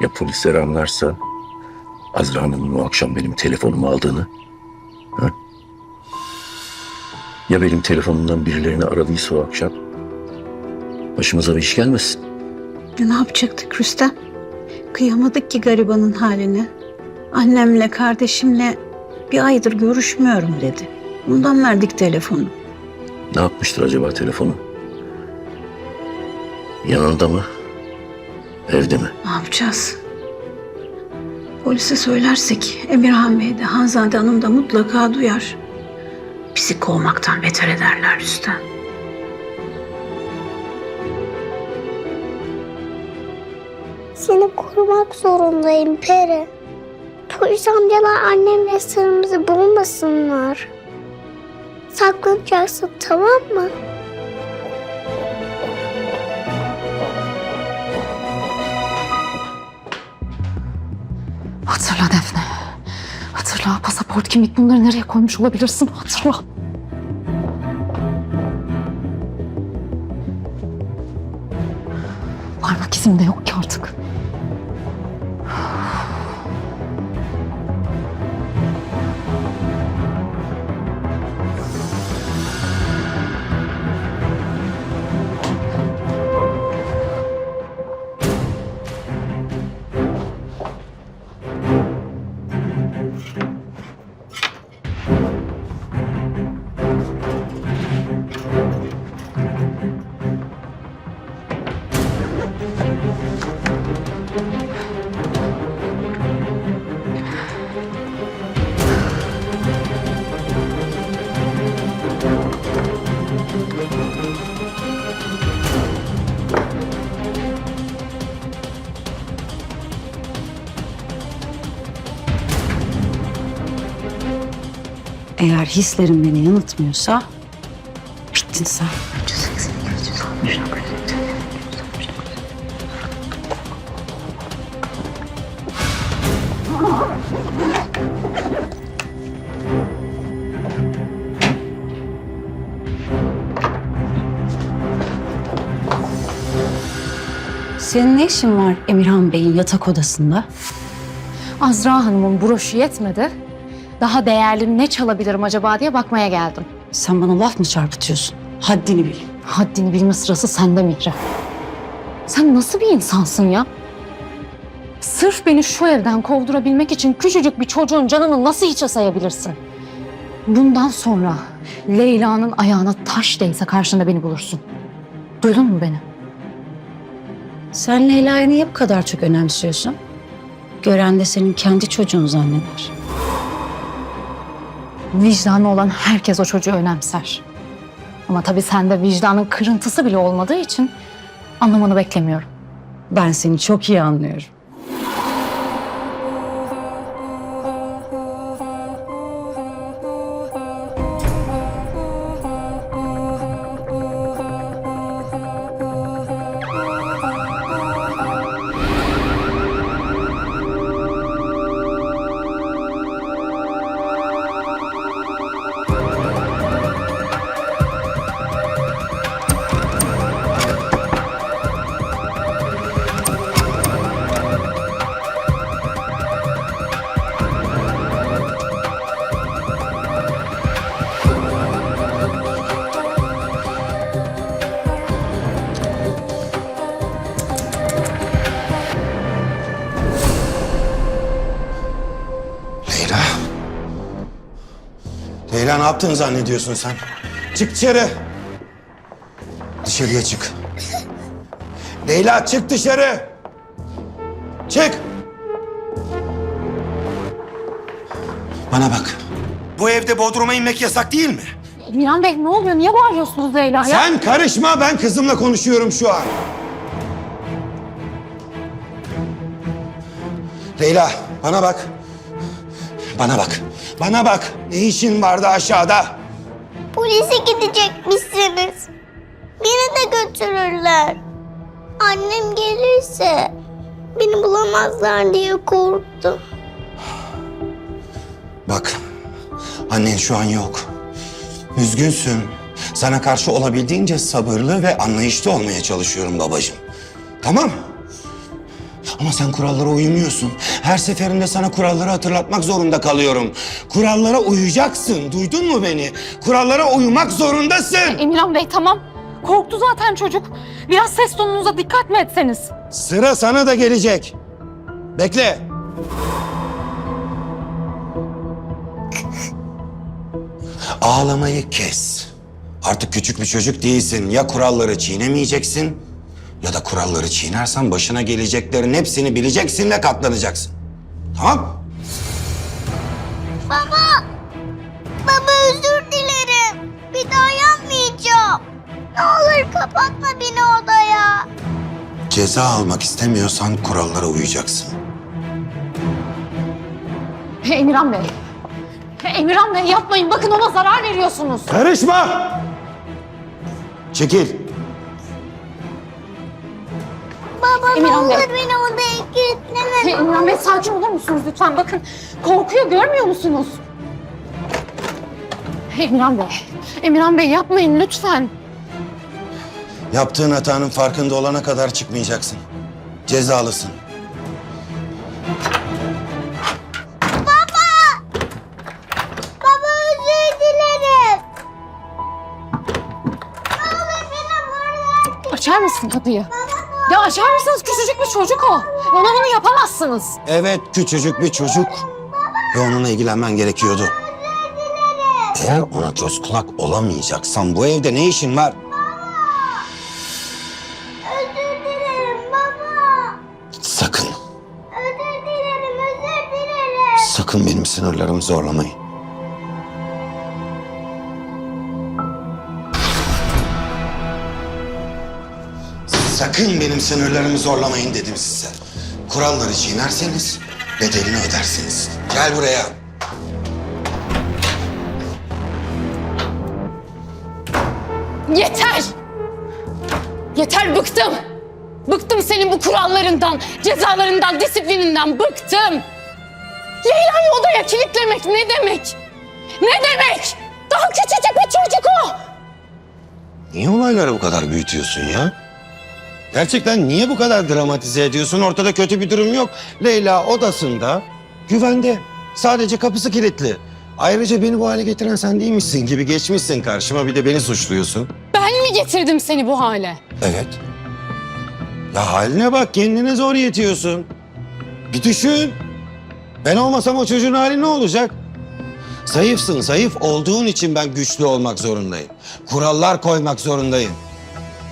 Ya polisler anlarsa Azra Hanım'ın o akşam benim telefonumu aldığını? Ha? Ya benim telefonumdan birilerini aradıysa o akşam? Başımıza bir iş gelmesin. Ya ne yapacaktık Rüstem? Kıyamadık ki garibanın haline. Annemle kardeşimle bir aydır görüşmüyorum dedi. Ondan verdik telefonu. Ne yapmıştır acaba telefonu? Yanında mı? Evde mi? Ne yapacağız? Polise söylersek Emirhan Bey de Hanzade Hanım da mutlaka duyar. Bizi kovmaktan beter ederler Rüstem. Seni korumak zorundayım Peri. Polis amcalar annemle sırrımızı bulmasınlar. Saklanacaksın tamam mı? Pasaport kimlik bunları nereye koymuş olabilirsin hatırla. Eğer hislerim beni yanıltmıyorsa bittin sen. Senin ne işin var Emirhan Bey'in yatak odasında? Azra Hanım'ın broşu yetmedi. Daha değerli ne çalabilirim acaba diye bakmaya geldim. Sen bana laf mı çarpıtıyorsun? Haddini bil. Haddini bilme sırası sende Mihri. Sen nasıl bir insansın ya? Sırf beni şu evden kovdurabilmek için küçücük bir çocuğun canını nasıl hiçe sayabilirsin? Bundan sonra Leyla'nın ayağına taş değse karşında beni bulursun. Duydun mu beni? Sen Leyla'yı niye bu kadar çok önemsiyorsun? Gören de senin kendi çocuğun zanneder. Vicdanı olan herkes o çocuğu önemser. Ama tabii sende vicdanın kırıntısı bile olmadığı için anlamanı beklemiyorum. Ben seni çok iyi anlıyorum. Leyla ne yaptığını zannediyorsun sen? Çık dışarı. Dışarıya çık. Leyla çık dışarı. Çık. Bana bak. Bu evde bodruma inmek yasak değil mi? Miran Bey ne oluyor? Niye bağırıyorsunuz Leyla'ya? Sen karışma ben kızımla konuşuyorum şu an. Leyla bana bak. Bana bak. Bana bak. Ne işin vardı aşağıda? Polise gidecekmişsiniz. Beni de götürürler. Annem gelirse beni bulamazlar diye korktum. Bak, annen şu an yok. Üzgünsün. Sana karşı olabildiğince sabırlı ve anlayışlı olmaya çalışıyorum babacığım. Tamam? Ama sen kurallara uymuyorsun. Her seferinde sana kuralları hatırlatmak zorunda kalıyorum. Kurallara uyacaksın. Duydun mu beni? Kurallara uymak zorundasın. Emirhan Bey tamam. Korktu zaten çocuk. Biraz ses tonunuza dikkat mi etseniz? Sıra sana da gelecek. Bekle. Ağlamayı kes. Artık küçük bir çocuk değilsin. Ya kuralları çiğnemeyeceksin ya da kuralları çiğnersen başına geleceklerin hepsini bileceksin ve katlanacaksın. Tamam? Baba! Baba özür dilerim. Bir daha yapmayacağım. Ne olur kapatma beni odaya. Ceza almak istemiyorsan kurallara uyacaksın. Emirhan Bey. Emirhan Bey yapmayın. Bakın ona zarar veriyorsunuz. Karışma! Çekil. Emirhan ne Bey. olur beni odaya kilitleme. Emirhan Bey sakin olur musunuz lütfen? Bakın korkuyor görmüyor musunuz? Emirhan Bey. Emirhan Bey yapmayın lütfen. Yaptığın hatanın farkında olana kadar çıkmayacaksın. Cezalısın. Baba özür dilerim. Açar mısın kapıyı? Ya açar mısınız? Küçücük bir çocuk o. Ona bunu yapamazsınız. Evet küçücük bir çocuk. Ve onunla ilgilenmen gerekiyordu. Eğer ona göz kulak olamayacaksan bu evde ne işin var? Özür dilerim baba. Sakın, Özür dilerim, özür dilerim. sakın benim sınırlarımı zorlamayın. Sakın benim sınırlarımı zorlamayın dedim size. Kuralları çiğnerseniz bedelini ödersiniz. Gel buraya. Yeter! Yeter bıktım. Bıktım senin bu kurallarından, cezalarından, disiplininden bıktım. Leyla'yı odaya kilitlemek ne demek? Ne demek? Daha küçücük bir çocuk o. Niye olayları bu kadar büyütüyorsun ya? Gerçekten niye bu kadar dramatize ediyorsun? Ortada kötü bir durum yok. Leyla odasında, güvende. Sadece kapısı kilitli. Ayrıca beni bu hale getiren sen değilmişsin gibi geçmişsin karşıma bir de beni suçluyorsun. Ben mi getirdim seni bu hale? Evet. Ya haline bak kendine zor yetiyorsun. Bir düşün. Ben olmasam o çocuğun hali ne olacak? Zayıfsın, zayıf olduğun için ben güçlü olmak zorundayım. Kurallar koymak zorundayım.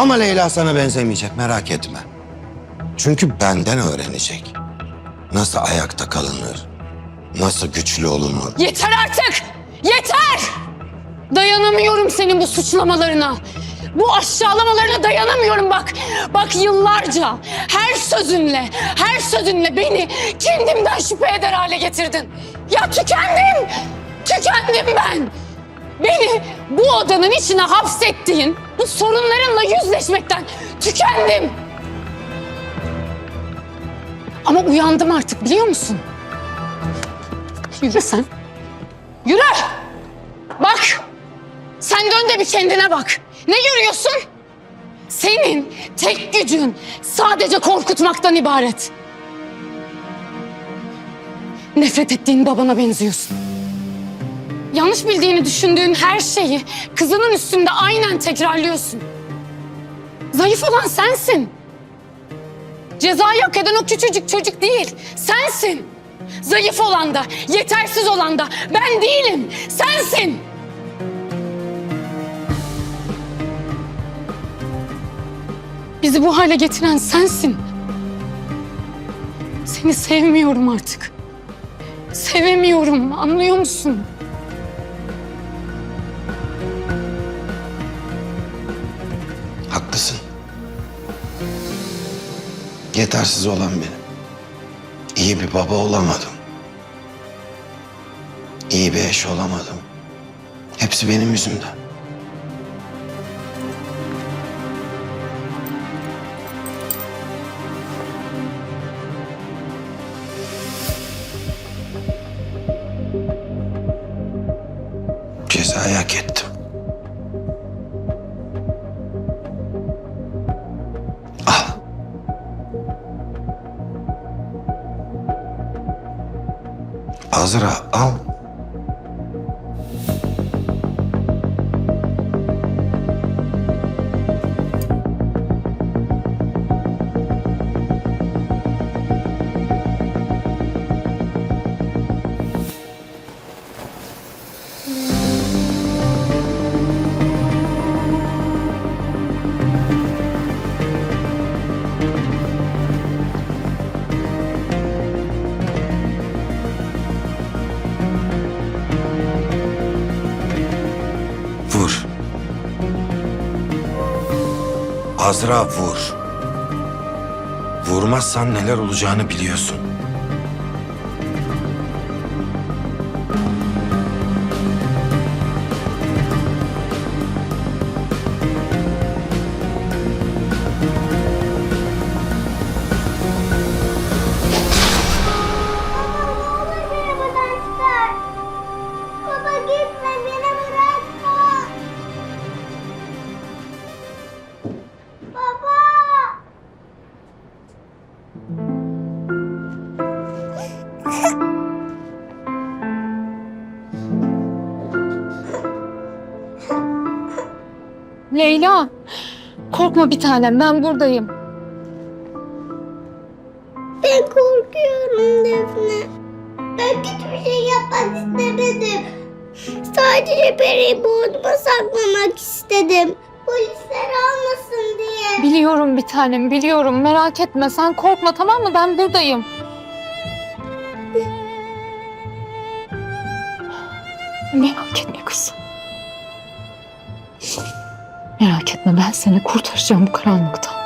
Ama Leyla sana benzemeyecek merak etme. Çünkü benden öğrenecek. Nasıl ayakta kalınır, nasıl güçlü olunur. Yeter artık! Yeter! Dayanamıyorum senin bu suçlamalarına. Bu aşağılamalarına dayanamıyorum bak. Bak yıllarca her sözünle, her sözünle beni kendimden şüphe eder hale getirdin. Ya tükendim! Tükendim ben! Beni bu odanın içine hapsettiğin bu sorunlarınla yüzleşmekten tükendim. Ama uyandım artık biliyor musun? Yürü sen. Yürü! Bak! Sen dön de bir kendine bak. Ne görüyorsun? Senin tek gücün sadece korkutmaktan ibaret. Nefret ettiğin babana benziyorsun. Yanlış bildiğini düşündüğün her şeyi kızının üstünde aynen tekrarlıyorsun. Zayıf olan sensin. Cezayı hak eden o küçücük çocuk değil, sensin. Zayıf olan da, yetersiz olan da ben değilim, sensin. Bizi bu hale getiren sensin. Seni sevmiyorum artık. Sevemiyorum, anlıyor musun? Yetersiz olan benim. İyi bir baba olamadım. İyi bir eş olamadım. Hepsi benim yüzümden. Azra al. Azra vur. Vurmazsan neler olacağını biliyorsun. Leyla, korkma bir tanem ben buradayım. Ben korkuyorum Defne. Ben hiçbir şey yapmak istemedim. Sadece Peri'yi boğduma saklamak istedim. Polisler almasın diye. Biliyorum bir tanem biliyorum merak etme sen korkma tamam mı ben buradayım. Merak etme kızım. Merak etme ben seni kurtaracağım bu karanlıktan.